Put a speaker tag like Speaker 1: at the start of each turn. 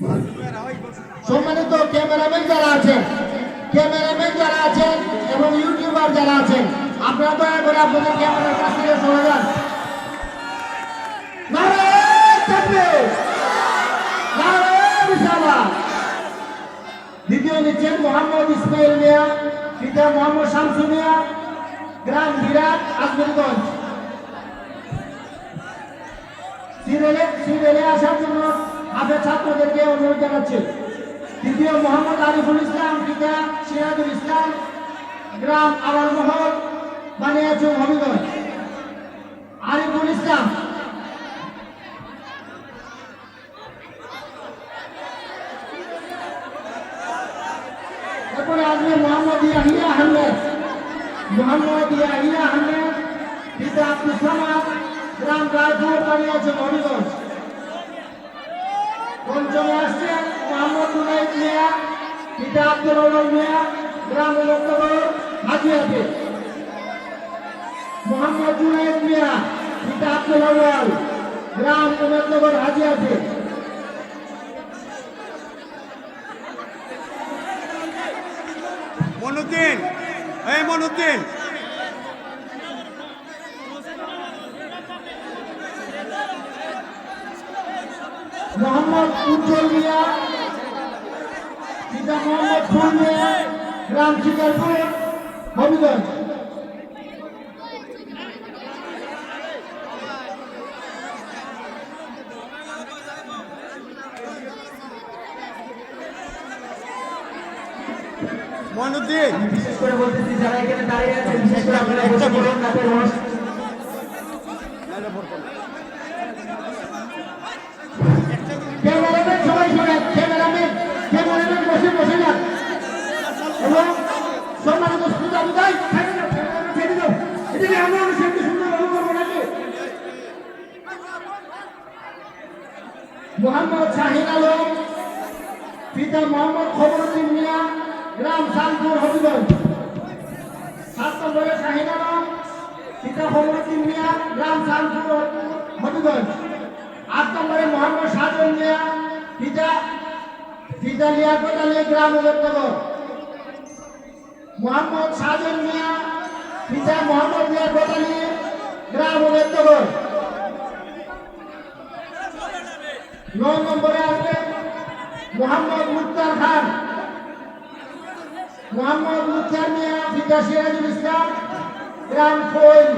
Speaker 1: সম্মানিত ক্যামেরাম্যান যারা আছেন, ক্যামেরাম্যান যারা আছেন এবং ইউটিউবার যারা আছেন, আপনারা দয়া করে আপনাদের ক্যামেরার কাছ থেকে সরে যান! দ্বিতীয় নিচ্ছেন মোহাম্মদ ইসমাইল মিয়া, পিতা মোহাম্মদ শামসু মিয়া, গ্রাম বিরাট আজমেরগঞ্জ সিরিয়ালে সিরিয়ালে আসার জন্য আপনার ছাত্রদেরকে অনুরোধ জানাচ্ছি। দ্বিতীয় মোহাম্মদ আরিফুল ইসলাম, পিতা সিরাজুল ইসলাম, গ্রাম আবারমহল বানিয়াচুর হবিগঞ্জ। আরিফুল ইসলাম। এরপরে আসবে মোহাম্মদ ইয়াহিয়া আহমেদ। মোহাম্মদ ইয়াহিয়া আহমেদ, পিতা আব্দুল সামাদ, গ্রাম রায়পুর বানিয়াচুর হবিগঞ্জ। জুনাইদ মিয়া পিতা আব্দুল মিয়া গ্রাম মুক্তবর হাজিয়াতে মোহাম্মদ জুনাইদ মিয়া পিতা আব্দুল আউয়াল গ্রাম মুক্তবর হাজিয়াতে
Speaker 2: মনুদ্দিন এই মনুদ্দিন।
Speaker 1: মোহাম্মদ উজ্জ্বল মিয়া পিতা মোহাম্মদ ফুল মিয়া গ্রাম শিকারপুর হবিগঞ্জ।
Speaker 2: মনুদ্দিন।
Speaker 1: বিশেষ করে বলতেছি যারা এখানে দাঁড়িয়ে আছেন বিশেষ করে আপনারা বসে পড়ুন রাতের মোহাম্মদ শাহিন আলম, পিতা মোহাম্মদ খবরুদ্দিন মিয়া, গ্রাম শালপুর, হবিগঞ্জ। সাত নম্বরে শাহিন আলম, পিতা খবরুদ্দিন মিয়া, গ্রাম শালপুর, হবিগঞ্জ। আট নম্বরে মোহাম্মদ সাজন মিয়া, পিতা পিতা লিয়াকত আলী গ্রাম উদয়নগর মোহাম্মদ সাজন মিয়া, পিতা মোহাম্মদ লিয়াকত আলী গ্রাম উদয়নগর নয় নম্বরে আসবে মোহাম্মদ মুক্তার খান। মোহাম্মদ মুক্তার মিয়া, পিতা সিরাজুল ইসলাম, গ্রাম ফৈল